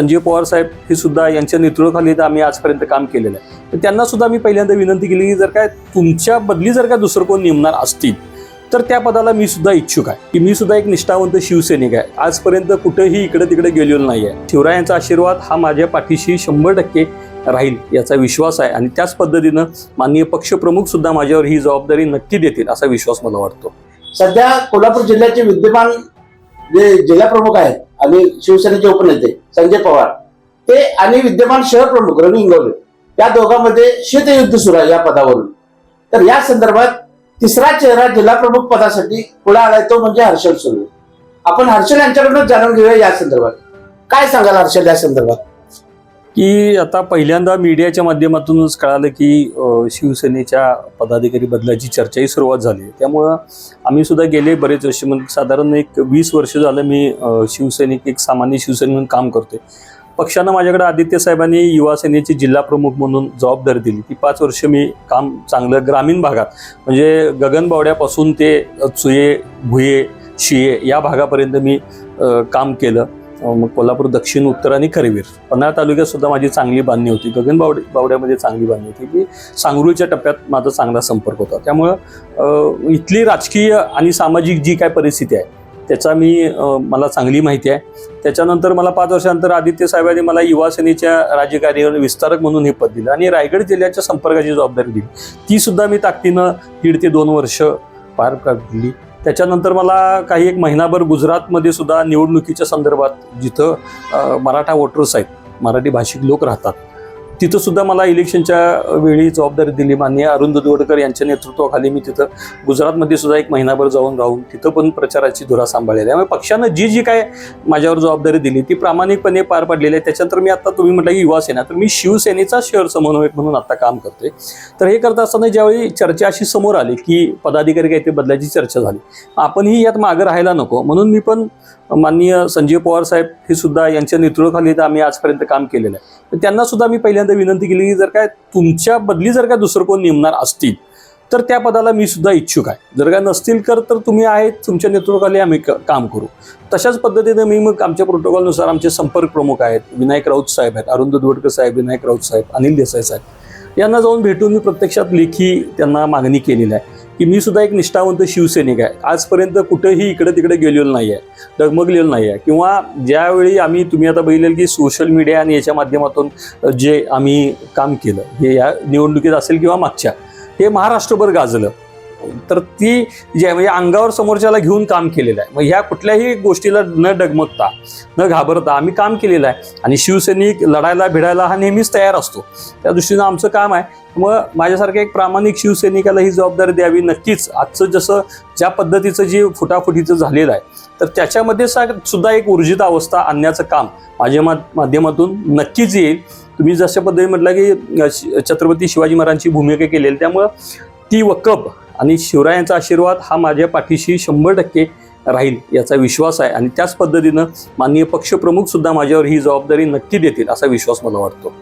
संजीव पवार साहेब हे सुद्धा यांच्या नेतृत्वाखाली तर आम्ही आजपर्यंत काम केलेलं आहे. तर त्यांना सुद्धा मी पहिल्यांदा विनंती केली की जर काय तुमच्या बदली जर का दुसरं कोण नेमणार असतील तर त्या पदाला मी सुद्धा इच्छुक आहे. की मी सुद्धा एक निष्ठावंत शिवसैनिक आहे. आजपर्यंत कुठेही इकडे तिकडे गेलेलो नाही आहे शिवरायांचा आशीर्वाद हा माझ्या पाठीशी शंभर टक्के राहील याचा विश्वास आहे आणि त्याच पद्धतीनं माननीय पक्षप्रमुख सुद्धा माझ्यावर ही जबाबदारी नक्की देतील असा विश्वास मला वाटतो. सध्या कोल्हापूर जिल्ह्याचे विद्यमान जे जिल्हा प्रमुख आहेत आणि शिवसेनेचे उपनेते संजय पवार ते आणि विद्यमान शहर प्रमुख रवी इंगवले या दोघांमध्ये शीतयुद्ध सुरू आहे या पदावरून. तर या संदर्भात तिसरा चेहरा जिल्हा प्रमुख पदासाठी पुढे आलाय तो म्हणजे हर्षल सुरू आपण हर्षल यांच्याकडूनच जाणून घेऊया या संदर्भात. काय सांगाल हर्षल या संदर्भात? की आता पहिल्यांदा मीडियाच्या माध्यमातूनच कळालं की शिवसेनेच्या पदाधिकारी बदलाची चर्चाही सुरुवात झाली. त्यामुळं आम्ही सुद्धा गेले बरेच वर्ष. म्हणजे साधारण एक वीस वर्ष झालं मी शिवसैनिक एक सामान्य शिवसैनिक म्हणून काम करतोय. पक्षानं माझ्याकडे आदित्य साहेबांनी युवासेनेची जिल्हा प्रमुख म्हणून जबाबदारी दिली. ती पाच वर्ष मी काम चांगलं ग्रामीण भागात म्हणजे गगनबावड्यापासून ते चुये भुये शिये या भागापर्यंत मी काम केलं. मग कोल्हापूर दक्षिण उत्तर आणि करवीर. पन्हाळा तालुक्यात सुद्धा माझी चांगली बांधणी होती. गगन बावडे बावड्यामध्ये चांगली बांधणी होती की सांगरूळच्या टप्प्यात माझा चांगला संपर्क होता. त्यामुळं इथली राजकीय आणि सामाजिक जी काय परिस्थिती आहे त्याचा मी मला चांगली माहिती आहे. त्याच्यानंतर मला पाच वर्षानंतर आदित्य साहेबांनी मला युवा सेनेच्या विस्तारक म्हणून हे पद दिलं आणि रायगड जिल्ह्याच्या संपर्काची जबाबदारी दिली. ती सुद्धा मी ताकदीनं दीड ते दोन वर्ष पार काढली त्याच्यानंतर मला काही एक महिनाभर गुजरातमध्ये सुद्धा निवडणुकीच्या संदर्भात जिथं मराठा वोटर्स आहेत मराठी भाषिक लोक राहतात तिथं सुद्धा मला इलेक्शनच्या वेळी जबाबदारी दिली मान्य अरुण दुधवडकर यांच्या नेतृत्वाखाली मी तिथं गुजरातमध्ये सुद्धा एक महिनाभर जाऊन राहून तिथं पण प्रचाराची धुरा सांभाळली त्यामुळे पक्षानं जी जी काय माझ्यावर जबाबदारी दिली ती प्रामाणिकपणे पार पडलेली आहे. त्याच्यानंतर मी आता तुम्ही म्हटलं की युवासेना तर मी शिवसेनेचा शहर समन्वयक म्हणून आता काम करतोय. तर हे करत असताना ज्यावेळी चर्चा अशी समोर आली की पदाधिकारी काही ते बदलायची चर्चा झाली. आपणही यात मागं राहायला नको. म्हणून मी पण माननीय संजय पवार साहेब हे सुद्धा यांच्या नेतृत्वाखाली तर आम्ही आजपर्यंत काम केलेलं आहे. तर त्यांना सुद्धा मी पहिल्यांदा विनंती केली की जर काय तुमच्या बदली जर का दुसरं कोण नेमणार असतील तर त्या पदाला मी सुद्धा इच्छुक आहे. जर काय नसतील कर तर तुम्ही आहेत तुमच्या नेतृत्वाखाली आम्ही क- काम करू. तशाच पद्धतीनं मी मग आमच्या प्रोटोकॉलनुसार आमचे संपर्क प्रमुख आहेत विनायक राऊत साहेब आहेत अरुण दुधवडकर साहेब विनायक राऊत साहेब अनिल देसाई साहेब यांना जाऊन भेटून मी प्रत्यक्षात लेखी त्यांना मागणी केलेली आहे. की मी सुद्धा एक निष्ठावंत शिवसैनिक आहे. आजपर्यंत कुठेही इकडे तिकडे गेलेलो नाही आहे डगमगलेलो नाही आहे किंवा ज्यावेळी आम्ही तुम्ही आता बघितलेलं की सोशल मीडिया आणि याच्या माध्यमातून जे आम्ही काम केलं हे या निवडणुकीत असेल किंवा मागच्या हे महाराष्ट्रभर गाजलं. तर ती जे म्हणजे अंगावर समोरच्याला घेऊन काम केलेलं आहे. मग ह्या कुठल्याही गोष्टीला न डगमगता न घाबरता आम्ही काम केलेलं आहे. आणि शिवसैनिक लढायला भिडायला हा नेहमीच तयार असतो. त्या दृष्टीनं आमचं काम आहे. मग माझ्यासारख्या एक प्रामाणिक शिवसैनिकाला ही जबाबदारी द्यावी नक्कीच. आजचं जसं ज्या पद्धतीचं जे फुटाफुटीचं झालेलं आहे तर त्याच्यामध्ये सुद्धा एक ऊर्जित अवस्था आणण्याचं काम माझ्या माध्यमातून नक्कीच येईल. तुम्ही जशा पद्धतीने म्हटलं की शि- छत्रपती शिवाजी महाराजांची भूमिका केलेली त्यामुळं ती वकब आणि शिवरायांचा आशीर्वाद हा माझ्या पाठीशी शंभर टक्के राहील याचा विश्वास आहे. आणि त्याच पद्धतीनं माननीय पक्षप्रमुखसुद्धा माझ्यावर ही जबाबदारी नक्की देतील असा विश्वास मला वाटतो.